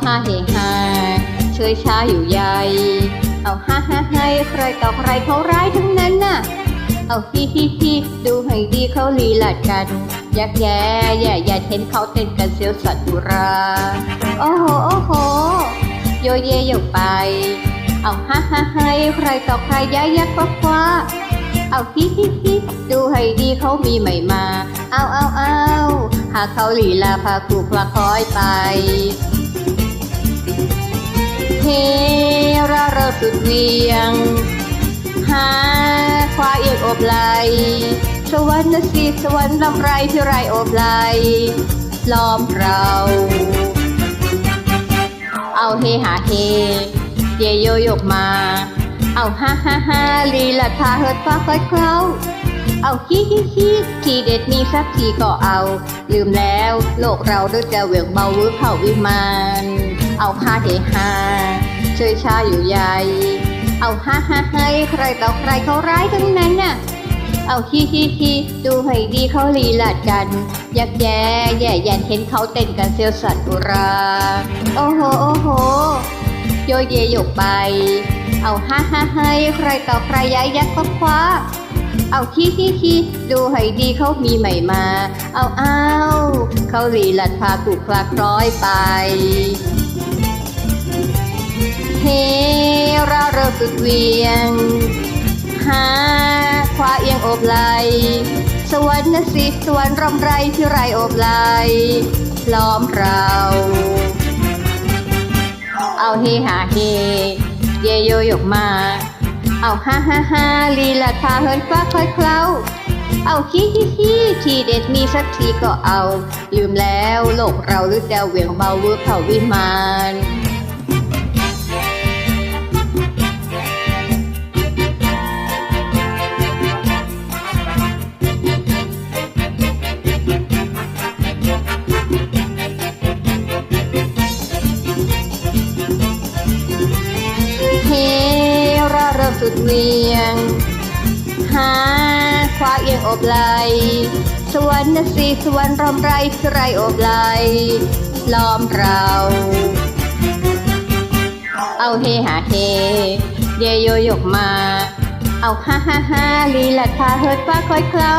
เฮฮาเชยชาอยู่ใหญ่ เอาฮ่าฮ่าให้ใครต่อใครเขาร้ายทั้งนั้นน่ะ เอาฮิฮิฮิดูให้ดีเขาลีลากัน ยักแย่แย่อย่าเห็นเขาเต้นกันเสียวสัตว์บุราโอ้โหโอ้โหโยเยโยไป เอาฮ่าฮ่าให้ใครต่อใครย้ายยักคว้าคว้าเอาฮิฮิฮิดูให้ดีเขามีใหม่มา เอาเอาเอาหากเขาลีลาพาครูพลาคอยไป ราเราสุดเวียง หาควาเอียอบไหลสวรรค์นสิสวรรค์ลำไรที่ไรอบไหลล้อมเรา เอาเฮหาเฮเยโยโยกมา เอาฮ่าฮ่าฮ่าลีลาทาเฮิดฟ้าค่อยเคล้าเอาฮิฮิฮิทีเด็ดมีสักทีก็เอา ลืมแล้ว โลกเราด้วยจะเวียงเบาวิเข้าวิมาน เอาฮาเฮฮา เชยชาอยู่ใหญ่ เอาฮ่าฮ่าให้ใครต่อใครเขาร้ายทั้งนั้นน่ะ เอาฮิฮิฮิดูให้ดีเขาลีลาดกัน ยักแย่แย่แยันเห็นเขาเต้นกันเซียวสัตว์อุรา โอ้โหโอ้โห โยเยโยกไป เอาฮ่าฮ่าให้ใครต่อใครย้ายยักคว้าคว้าเอาฮิฮิฮิดูให้ดีเขามีใหม่มา เอาเอาเขาลีลัดพาถูกคลาคล้อยไป เฮราเริงสุดเวียง หาควาเอียงโอบไหล สวรรค์นสิสวรรค์รำไรที่ไรโอบไหล ล้อมเรา เอาเฮหาเฮ เยโยยกมา เอาฮ่าฮ่าฮ่าลีลาทาเฮินฟ้าคอยเคล้าเอาฮิฮิฮิทีเด็ดมีสักทีก็เอา ลืมแล้วโลกเราหรือจะเวียงเบาเวอร์เผาวิมาน ราเริ่มสุดเวียง หาควาเอียงอบไหลสวรรค์สิสวรรค์รำไรคือไรอบไหลล้อมเรา เอาเฮหาเฮ เยโยยกมา เอาฮ่าฮ่าฮ่าลีลาทาเฮิดฟ้าคอยเคล้า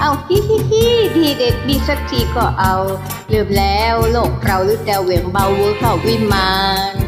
เอาฮิฮิฮิทีเด็ดมีสักทีก็เอา ลืมแล้วโลกเราหรือจะเวียงเบาเวอร์เข้าวิมาน